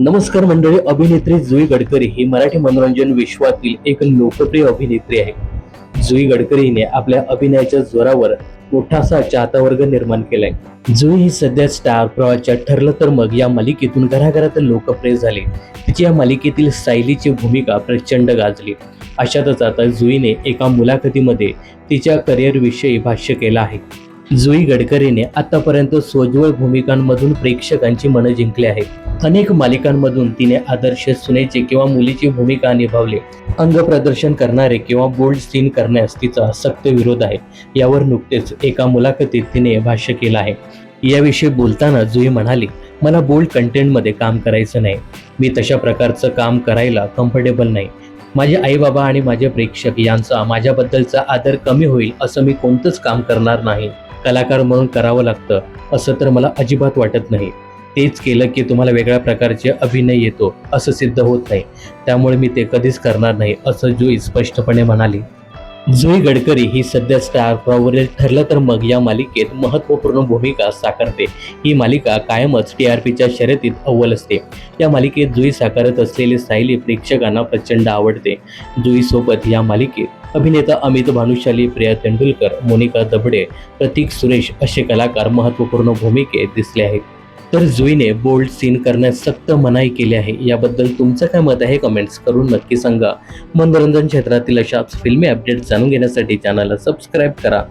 नमस्कार मंडळी अभिनेत्री जुई गडकरी ही मराठी मनोरंजन विश्वातील एक लोकप्रिय अभिनेत्री आहे. जुई गडकरी हिने आपल्या अभिनयाच्या जोरावर मोठासा चाहता वर्ग निर्माण केलाय. जुई ही सध्या स्टार प्रवाहाच्या ठरलं तर मग या मालिकेतून घराघरात लोकप्रिय झाली. तिची या मालिकेतील सायलीची भूमिका प्रचंड गाजली. अशातच आता जुईने एका मुलाखतीमध्ये तिच्या करिअरविषयी भाष्य केलं आहे. जुई गडकरीने आतापर्यंत सोज्वळ भूमिकांमधून प्रेक्षकांची मनं जिंकली आहेत. अनेक मालिकांमधून तिने आदर्श सुनेची किंवा मुलीची भूमिका निभावली. अंगप्रदर्शन करणारे किंवा बोल्ड सीन करण्यास तिचा सक्त विरोध आहे यावर नुकतेच एका मुलाखतीत तिने भाष्य केलं आहे. याविषयी बोलताना जुई म्हणाली मला बोल्ड कंटेंटमध्ये काम करायचं नाही. मी तशा प्रकारचं काम करायला कम्फर्टेबल नाही. माझे आई बाबा आणि माझे प्रेक्षक यांचा माझ्याबद्दलचा आदर कमी होईल असं मी कोणतंच काम करणार नाही. कलाकार म्हणून करावं लागतं असं तर मला अजिबात वाटत नाही. तेच केलं की तुम्हाला वेगळ्या प्रकारचे अभिनय येतो असं सिद्ध होत नाही. त्यामुळे मी ते कधीच करणार नाही असं जुई स्पष्टपणे म्हणाली. जुई गडकरी ही सध्या स्टार प्रॉवरील ठरलं तर मग या मालिकेत महत्त्वपूर्ण भूमिका साकारते. ही मालिका कायमच टी आर पीच्या शर्यतीत अव्वल असते. या मालिकेत जुई साकारत असलेली सायली प्रेक्षकांना प्रचंड आवडते. जुईसोबत या मालिकेत अभिनेता अमित भानुशाली प्रिया तेंडुलकर मोनिका दबडे प्रतीक सुरेश असे कलाकार महत्त्वपूर्ण भूमिकेत दिसले आहेत. तर जुईने बोल्ड सीन करण्यास सक्त मनाई केली आहे. याबद्दल तुमचं काय मत आहे? कमेंट्स करून नक्की सांगा. मनोरंजन क्षेत्रातील अशाच फिल्मी अपडेट जाणून घेण्यासाठी चॅनलला सबस्क्राईब करा.